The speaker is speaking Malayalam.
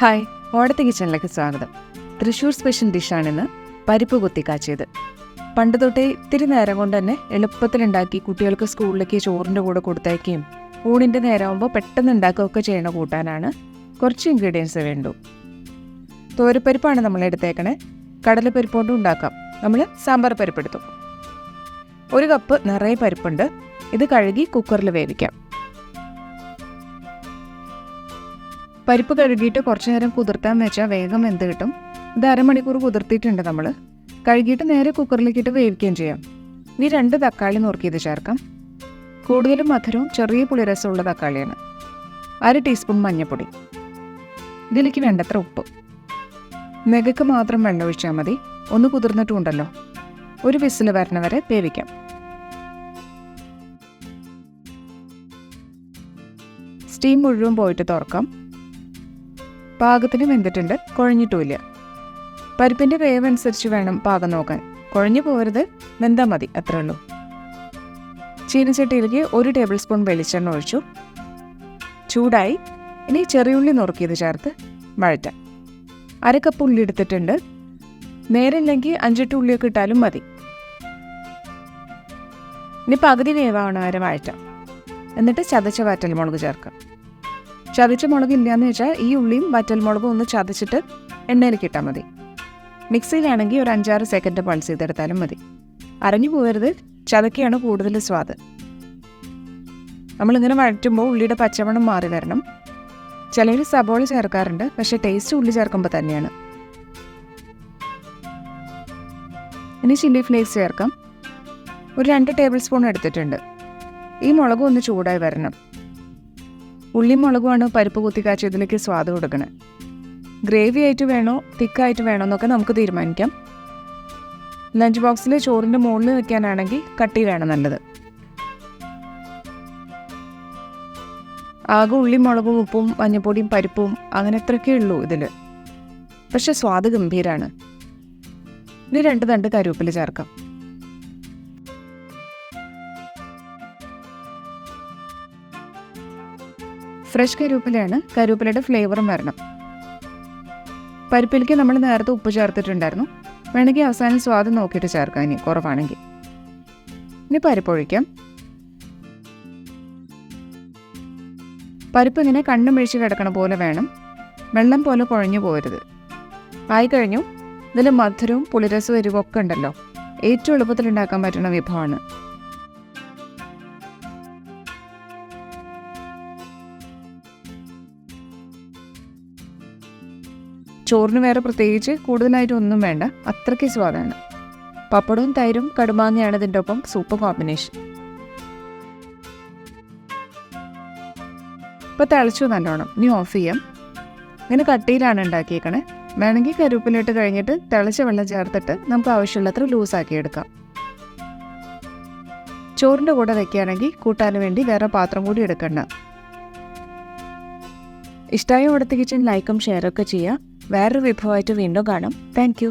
ഹായ് ഓടത്തെ കിച്ചണിലേക്ക് സ്വാഗതം. തൃശ്ശൂർ സ്പെഷ്യൽ ഡിഷാണിന്ന് പരിപ്പ് കൊത്തിക്കാച്ചത് പണ്ട് തൊട്ടേ ഇത്തിരി നേരം കൊണ്ട് തന്നെ എളുപ്പത്തിലുണ്ടാക്കി കുട്ടികൾക്ക് സ്കൂളിലേക്ക് ചോറിന്റെ കൂടെ കൊടുത്തയക്കുകയും ഊണിന്റെ നേരമാകുമ്പോൾ പെട്ടെന്ന് ഉണ്ടാക്കുകയൊക്കെ ചെയ്യണ കൂട്ടാനാണ് കുറച്ച് ഇൻഗ്രീഡിയൻസ് വേണ്ടു. തോരപ്പരിപ്പാണ് നമ്മൾ എടുത്തേക്കണേ. കടലപ്പരിപ്പ് കൊണ്ടും ഉണ്ടാക്കാം. നമ്മൾ സാമ്പാർ പരിപ്പ് എടുത്തു. ഒരു കപ്പ് നിറയെ പരിപ്പുണ്ട്. ഇത് കഴുകി കുക്കറിൽ വേവിക്കാം. പരിപ്പ് കഴുകിയിട്ട് കുറച്ച് നേരം കുതിർത്താൻ വെച്ചാൽ വേഗം വെന്ത് കിട്ടും. ഇത് അരമണിക്കൂർ കുതിർത്തിയിട്ടുണ്ട് നമ്മൾ കഴുകിയിട്ട് നേരെ കുക്കറിലേക്ക് ഇട്ട് വേവിക്കുകയും ചെയ്യാം. ഇനി രണ്ട് തക്കാളി നുറുക്കിയത് ചേർക്കാം. കൂടുതലും മധുരവും ചെറിയ പുളിരസമുള്ള തക്കാളിയാണ്. അര ടീസ്പൂൺ മഞ്ഞൾപ്പൊടി ഇതിലേക്ക് വേണ്ടത്ര ഉപ്പ്. മികക്ക് മാത്രം വെള്ളം ഒഴിച്ചാൽ മതി. ഒന്ന് കുതിർന്നിട്ടുണ്ടല്ലോ. ഒരു വിസിൽ വരണ വരെ വേവിക്കാം. സ്റ്റീം മുഴുവൻ പോയിട്ട് തുറക്കാം. പാകത്തിന് വെന്തിട്ടുണ്ട്. കുഴഞ്ഞിട്ടുമില്ല. പരിപ്പിന്റെ വേവ് അനുസരിച്ച് വേണം പാകം നോക്കാൻ. കുഴഞ്ഞു പോകരുത് വെന്താൽ മതി. അത്രേ ഉള്ളൂ. ചീനച്ചട്ടിയിലേക്ക് ഒരു ടേബിൾ സ്പൂൺ വെളിച്ചെണ്ണ ഒഴിച്ചു. ചൂടായി. ഇനി ചെറിയുള്ളി നുറുക്കിയത് ചേർത്ത് വഴറ്റാം. അര കപ്പ് ഉള്ളി എടുത്തിട്ടുണ്ട്. നേരില്ലെങ്കിൽ അഞ്ചെട്ട് ഉള്ളിയൊക്കെ ഇട്ടാലും മതി. ഇനി പകുതി വേവാണ് വരെ വഴറ്റാം. എന്നിട്ട് ചതച്ച വാറ്റൽ മുളക് ചേർക്കാം. ചതച്ച മുളക് ഇല്ലയെന്ന് വെച്ചാൽ ഈ ഉള്ളിയും വറ്റൽമുളകും ഒന്ന് ചതച്ചിട്ട് എണ്ണയിലേക്ക് ഇട്ടാൽ മതി. മിക്സിയിലാണെങ്കിൽ ഒരു അഞ്ചാറ് സെക്കൻഡ് പൾസ് ചെയ്തെടുത്താലും മതി. അരഞ്ഞു പോകരുത് ചതക്കയാണ് കൂടുതൽ സ്വാദ്. നമ്മളിങ്ങനെ വഴറ്റുമ്പോൾ ഉള്ളിയുടെ പച്ചമണം മാറി വരണം. ചിലർ സബോള ചേർക്കാറുണ്ട്. പക്ഷേ ടേസ്റ്റ് ഉള്ളി ചേർക്കുമ്പോൾ തന്നെയാണ്. ഇനി ചില്ലി ഫ്ലേക്സ് ചേർക്കാം. ഒരു രണ്ട് ടേബിൾ സ്പൂൺ എടുത്തിട്ടുണ്ട്. ഈ മുളകും ഒന്ന് ചൂടായി വരണം. ഉള്ളിയും മുളകുമാണ് പരിപ്പ് കുത്തിക്കാച്ചതിലേക്ക് സ്വാദ് കൊടുക്കണേ. ഗ്രേവി ആയിട്ട് വേണോ തിക്കായിട്ട് വേണോ എന്നൊക്കെ നമുക്ക് തീരുമാനിക്കാം. ലഞ്ച് ബോക്സിൽ ചോറിന്റെ മുകളിൽ വെക്കാനാണെങ്കിൽ കട്ടി വേണം നല്ലത്. ആകെ ഉള്ളി മുളകും ഉപ്പും മഞ്ഞപ്പൊടിയും പരിപ്പും അങ്ങനെ അത്രയൊക്കെ ഉള്ളൂ ഇതിൽ. പക്ഷെ സ്വാദ് ഗംഭീരാണ്. ഇനി രണ്ട് തണ്ട് കരുവേപ്പില ചേർക്കാം. ഫ്രഷ് കരുവേപ്പിലയാണ്. കരുവേപ്പിലയുടെ ഫ്ലേവറും വരണം. പരിപ്പിലേക്ക് നമ്മൾ നേരത്തെ ഉപ്പ് ചേർത്തിട്ടുണ്ടായിരുന്നു. വേണമെങ്കിൽ അവസാനം സ്വാദം നോക്കിയിട്ട് ചേർക്കാം. ഇനി കുറവാണെങ്കിൽ. ഇനി പരിപ്പ് ഒഴിക്കാം. പരിപ്പ് ഇങ്ങനെ കണ്ണും മിഴിച്ച് കിടക്കണ പോലെ വേണം. വെള്ളം പോലെ കുഴഞ്ഞു പോരുത്. ആയി കഴിഞ്ഞു. ഇതിൽ മധുരവും പുളിരസവും എരിവും ഒക്കെ ഉണ്ടല്ലോ. ഏറ്റവും എളുപ്പത്തിൽ ഉണ്ടാക്കാൻ പറ്റുന്ന വിഭവമാണ്. ചോറിന് വേറെ പ്രത്യേകിച്ച് കൂടുതലായിട്ട് ഒന്നും വേണ്ട. അത്രയ്ക്ക് സ്വാദാണ്. പപ്പടവും തൈരും കടുമാങ്ങയാണ് ഇതിന്റെ ഒപ്പം സൂപ്പർ കോമ്പിനേഷൻ. ഇപ്പോൾ തിളച്ചു നല്ലോണം. ഇനി ഓഫ് ചെയ്യാം. ഇങ്ങനെ കട്ടിയിലാണ് ഉണ്ടാക്കിയേക്കണേ. വേണമെങ്കിൽ കരുപ്പിലിട്ട് കഴിഞ്ഞിട്ട് തിളച്ച വെള്ളം ചേർത്തിട്ട് നമുക്ക് ആവശ്യമുള്ളത്ര ലൂസാക്കി എടുക്കാം. ചോറിന്റെ കൂടെ വെക്കുകയാണെങ്കിൽ കൂട്ടാൻ വേണ്ടി വേറെ പാത്രം കൂടി എടുക്കണ്ട. ഇഷ്ടമായ ഇവിടുത്തെ കിച്ചൺ ലൈക്കും ഷെയറൊക്കെ ചെയ്യുക. വേറൊരു വിഭവമായിട്ട് വീണ്ടും കാണാം. താങ്ക്